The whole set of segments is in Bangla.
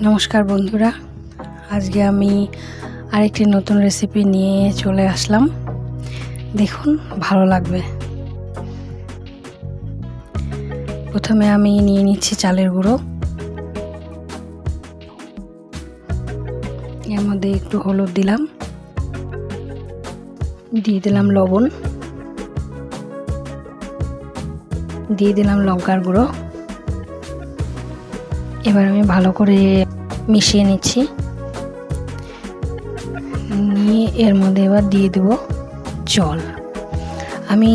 নমস্কার বন্ধুরা, আজকে আমি আরেকটি নতুন রেসিপি নিয়ে চলে আসলাম। দেখুন, ভালো লাগবে। প্রথমে আমি নিয়ে নিচ্ছি চালের গুঁড়ো। এর মধ্যে একটু হলুদ দিলাম। দিয়ে দিলাম লবণ। দিয়ে দিলাম লঙ্কার গুঁড়ো। এবার আমি ভালো করে মিশিয়ে নিচ্ছি। নিয়ে এর মধ্যে এবার দিয়ে দেব জল। আমি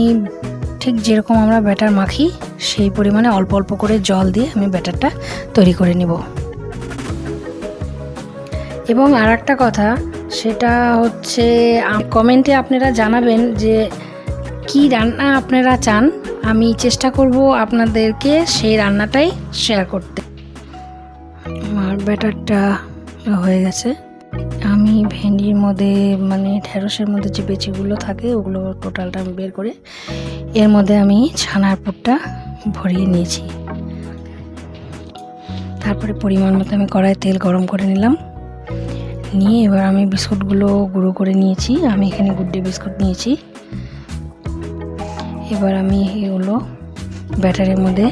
ঠিক যেরকম আমরা ব্যাটার মাখি, সেই পরিমাণে অল্প অল্প করে জল দিয়ে আমি ব্যাটারটা তৈরি করে নিব। এবং আর একটা কথা, সেটা হচ্ছে কমেন্টে আপনারা জানাবেন যে, কি রান্না আপনারা চান? আমি চেষ্টা করব আপনাদেরকে সেই রান্নাটাই শেয়ার করতে। আমার ব্যাটারটা হয়ে গেছে। আমি ভেন্ডির মধ্যে মানে ঢেঁড়সের মধ্যে যে বেচিগুলো থাকে, ওগুলো টোটালটা আমি বের করে এর মধ্যে আমি ছানার পুরটা ভরিয়ে নিয়েছি। তারপরে পরিমাণ মতো আমি কড়াই তেল গরম করে নিলাম। নিয়ে এবার আমি বিস্কুটগুলো গুঁড়ো করে নিয়েছি। আমি এখানে গুড্ডে বিস্কুট নিয়েছি। এবার আমি এগুলো ব্যাটারের মধ্যে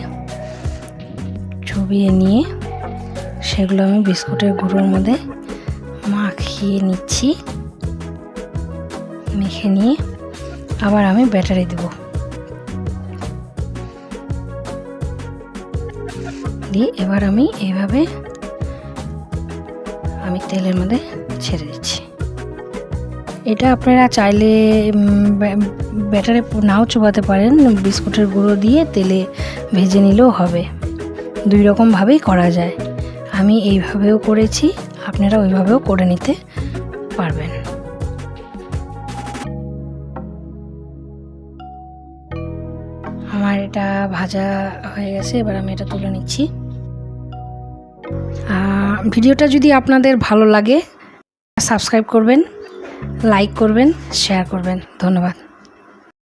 চুবিয়ে নিয়ে সেগুলো আমি বিস্কুটের গুঁড়োর মধ্যে মাখিয়ে নিচ্ছি। মেখে নিয়ে আবার আমি ব্যাটারি দেব। দিয়ে এবার আমি এইভাবে আমি তেলের মধ্যে ছেড়ে দিচ্ছি। এটা আপনারা চাইলে ব্যাটারে নাও চোবাতে পারেন। বিস্কুটের গুঁড়ো দিয়ে তেলে ভেজে নিলেও হবে। দুই রকমভাবেই করা যায়। আমি এইভাবেও করেছি আপনারা ওইভাবেও করে নিতে পারবেন। আমার এটা ভাজা হয়ে গেছে, এবার আমি এটা তুলে নিচ্ছি। ভিডিওটা যদি আপনাদের ভালো লাগে, সাবস্ক্রাইব করবেন, লাইক করবেন, শেয়ার করবেন। ধন্যবাদ।